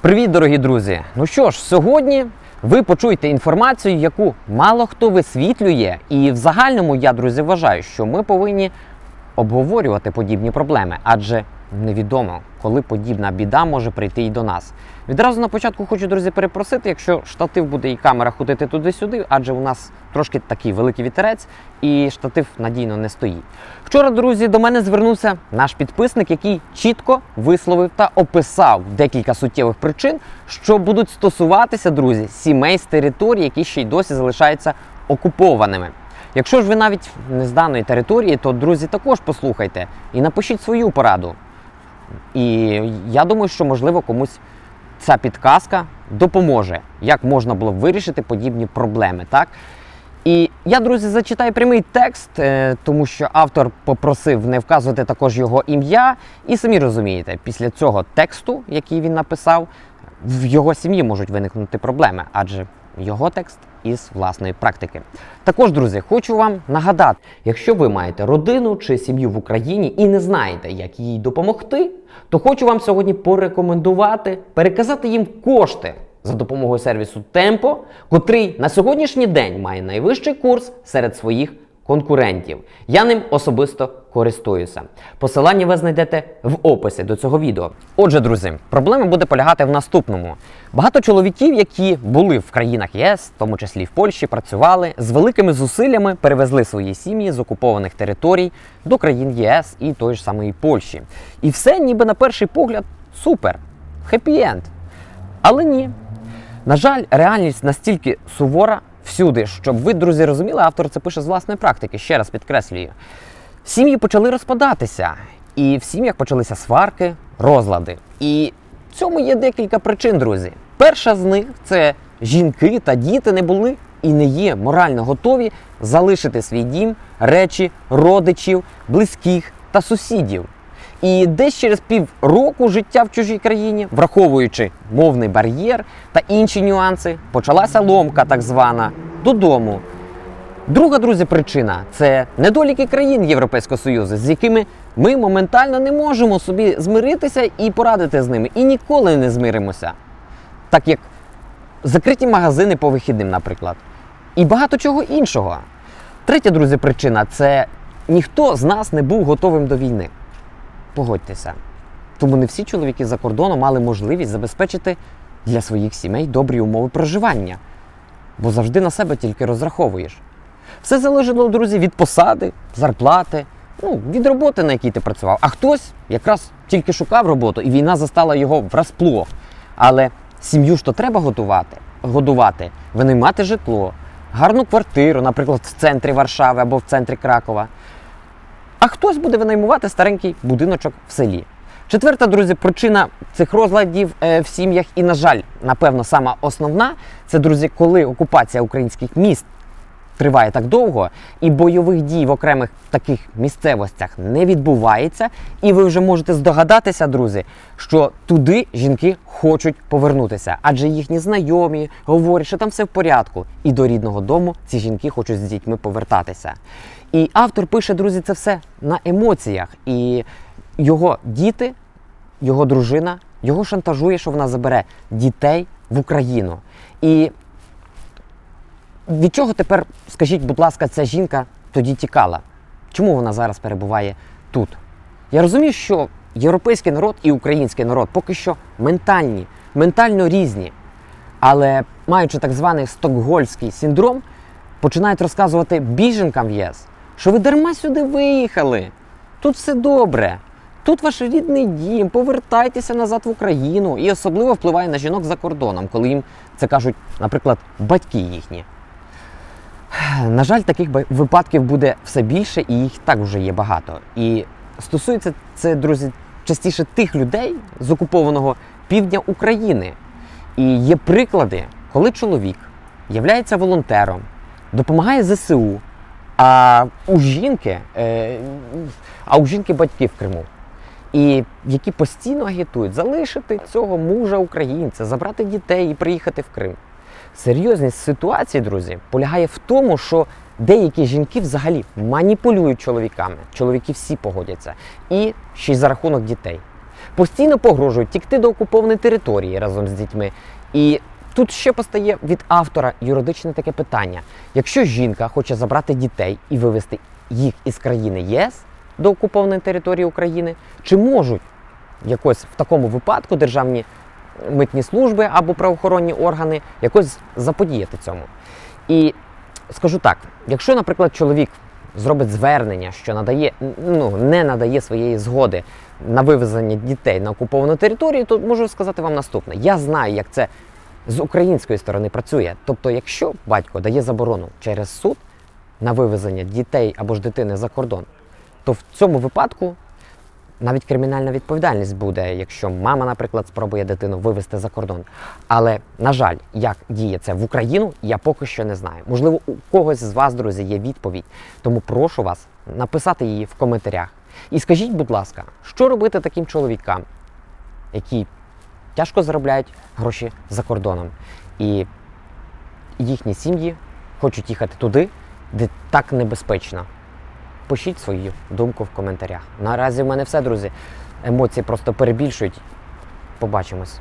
Привіт, дорогі друзі! Ну що ж, сьогодні ви почуєте інформацію, яку мало хто висвітлює. І в загальному я, друзі, вважаю, що ми повинні обговорювати подібні проблеми, адже невідомо, коли подібна біда може прийти і до нас. Відразу на початку хочу, друзі, перепросити, якщо штатив буде і камера ходити туди-сюди, адже у нас трошки такий великий вітерець, і штатив надійно не стоїть. Вчора, друзі, до мене звернувся наш підписник, який чітко висловив та описав декілька суттєвих причин, що будуть стосуватися, друзі, сімей з територій, які ще й досі залишаються окупованими. Якщо ж ви навіть не з даної території, то друзі також послухайте і напишіть свою пораду. І я думаю, що можливо комусь ця підказка допоможе, як можна було вирішити подібні проблеми. Так? І я, друзі, зачитаю прямий текст, е, тому що автор попросив не вказувати також його ім'я. І самі розумієте, після цього тексту, який він написав, в його сім'ї можуть виникнути проблеми, адже його текст із власної практики. Також, друзі, хочу вам нагадати, якщо ви маєте родину чи сім'ю в Україні і не знаєте, як їй допомогти, то хочу вам сьогодні порекомендувати переказати їм кошти за допомогою сервісу Темпо, котрий на сьогоднішній день має найвищий курс серед своїх конкурентів. Я ним особисто користуюся. Посилання ви знайдете в описі до цього відео. Отже, друзі, проблема буде полягати в наступному. Багато чоловіків, які були в країнах ЄС, в тому числі в Польщі, працювали з великими зусиллями, перевезли свої сім'ї з окупованих територій до країн ЄС і тої ж самої Польщі. І все, ніби на перший погляд, супер, хеппі-енд. Але ні. На жаль, реальність настільки сувора всюди, щоб ви, друзі, розуміли, автор це пише з власної практики, ще раз підкреслюю. Сім'ї почали розпадатися, і в сім'ях почалися сварки, розлади. І в цьому є декілька причин, друзі. Перша з них це жінки та діти не були і не є морально готові залишити свій дім, речі, родичів, близьких та сусідів. І десь через півроку життя в чужій країні, враховуючи мовний бар'єр та інші нюанси, почалася ломка, так звана, додому. Друга, друзі, причина це недоліки країн Європейського Союзу, з якими ми моментально не можемо собі змиритися і порадити з ними. І ніколи не змиримося. Так як закриті магазини по вихідним, наприклад. І багато чого іншого. Третя, друзі, причина це ніхто з нас не був готовим до війни. Погодьтеся. Тому не всі чоловіки за кордоном мали можливість забезпечити для своїх сімей добрі умови проживання, бо завжди на себе тільки розраховуєш. Все залежало, друзі, від посади, зарплати, ну, від роботи, на якій ти працював. А хтось якраз тільки шукав роботу, і війна застала його врасплох. Але сім'ю ж то треба готувати, годувати, винаймати житло, гарну квартиру, наприклад, в центрі Варшави або в центрі Кракова. А хтось буде винаймувати старенький будиночок в селі. Четверта, друзі, причина цих розладів е, в сім'ях, і, на жаль, напевно, сама основна це, друзі, коли окупація українських міст триває так довго, і бойових дій в окремих таких місцевостях не відбувається, і ви вже можете здогадатися, друзі, що туди жінки хочуть повернутися, адже їхні знайомі говорять, що там все в порядку, і до рідного дому ці жінки хочуть з дітьми повертатися. І автор пише, друзі, це все на емоціях. І його діти, його дружина, його шантажує, що вона забере дітей в Україну. І від чого тепер, скажіть, будь ласка, ця жінка тоді тікала? Чому вона зараз перебуває тут? Я розумію, що європейський народ і український народ поки що ментальні, ментально різні. Але маючи так званий стокгольський синдром, починають розказувати біженкам в ЄС, що ви дарма сюди виїхали. Тут все добре. Тут ваш рідний дім, повертайтеся назад в Україну. І особливо впливає на жінок за кордоном, коли їм це кажуть, наприклад, батьки їхні. На жаль, таких випадків буде все більше, і їх так вже є багато. І стосується це, друзі, частіше тих людей з окупованого півдня України. І є приклади, коли чоловік являється волонтером, допомагає ЗСУ, а у жінки, е, а у жінки батьки в Криму. І які постійно агітують залишити цього мужа українця, забрати дітей і приїхати в Крим. Серйозність ситуації, друзі, полягає в тому, що деякі жінки взагалі маніпулюють чоловіками. Чоловіки всі погодяться. І ще й за рахунок дітей. постійно погрожують тікти до окупованої території разом з дітьми. І тут ще постає від автора юридичне таке питання: якщо жінка хоче забрати дітей і вивезти їх із країни ЄС до окупованої території України, чи можуть якось в такому випадку державні митні служби або правоохоронні органи якось заподіяти цьому? І скажу так: якщо, наприклад, чоловік зробить звернення, що надає, ну, не надає своєї згоди на вивезення дітей на окуповану територію, то можу сказати вам наступне: я знаю, як це з української сторони працює. Тобто, якщо батько дає заборону через суд на вивезення дітей або ж дитини за кордон, то в цьому випадку навіть кримінальна відповідальність буде, якщо мама, наприклад, спробує дитину вивезти за кордон. Але, на жаль, як діє це в Україну, я поки що не знаю. Можливо, у когось з вас, друзі, є відповідь. Тому прошу вас написати її в коментарях. І скажіть, будь ласка, що робити таким чоловікам, які тяжко заробляють гроші за кордоном, і їхні сім'ї хочуть їхати туди, де так небезпечно. Пишіть свою думку в коментарях. Наразі в мене все, друзі. Емоції просто перебільшують. Побачимось.